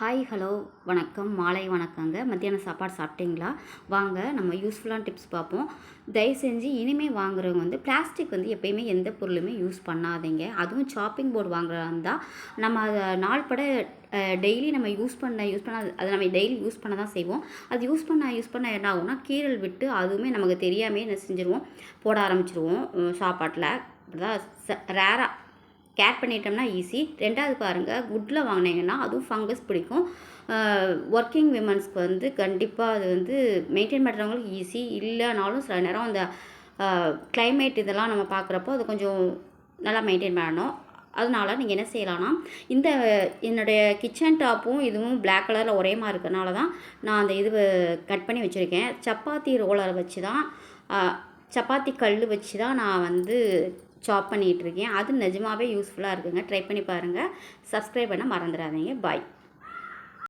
Hi hello வணக்கம். மாலை வணக்கங்க. மத்தியானம் சாப்பாடு சாப்பிட்டீங்களா? வாங்க நம்ம யூஸ்ஃபுல்லான டிப்ஸ் பார்ப்போம். தயவு செஞ்சு இனிமேல் வாங்குறவங்க வந்து பிளாஸ்டிக் வந்து எப்பயுமே எந்த பொருளுமே யூஸ் பண்ணாதீங்க. அதுவும் சாப்பிங் போர்டு வாங்குறதா இருந்தால் நம்ம அதை நாள்பட டெய்லி நம்ம யூஸ் பண்ண யூஸ் பண்ண அதை நம்ம டெய்லி யூஸ் பண்ண தான் செய்வோம். அது யூஸ் பண்ண யூஸ் பண்ண என்ன ஆகும்னா கீரல் விட்டு அதுவுமே நமக்கு தெரியாமே என்ன செஞ்சுருவோம்? போட ஆரம்பிச்சிருவோம் சாப்பாட்டில். அப்படிதான் ரேராக கேர் பண்ணிட்டோம்னா ஈஸி. ரெண்டாவது பாருங்கள் குட்டில் வாங்கினீங்கன்னா அதுவும் ஃபங்கஸ் பிடிக்கும். ஒர்க்கிங் விமன்ஸ்க்கு வந்து கண்டிப்பாக அது வந்து மெயின்டைன் பண்ணுறவங்களுக்கு ஈஸி இல்லைனாலும் சில நேரம் அந்த கிளைமேட் இதெல்லாம் நம்ம பார்க்குறப்போ அது கொஞ்சம் நல்லா மெயின்டைன் பண்ணணும். அதனால நீங்கள் என்ன செய்யலாம்னா இந்த என்னுடைய கிச்சன் டாப்பும் இதுவும் பிளாக் கலரில் ஒரே மாதிரி இருக்கறனால தான் நான் அந்த இது கட் பண்ணி வச்சுருக்கேன். சப்பாத்தி ரோலர் வச்சு தான் சப்பாத்தி கல் வச்சு தான் நான் வந்து சாப் பண்ணிகிட்ருக்கேன். அது நிஜமாவே யூஸ்ஃபுல்லாக இருக்குங்க. ட்ரை பண்ணி பாருங்கள் சப்ஸ்கிரைப் பண்ண மறந்துடாதீங்க. பாய்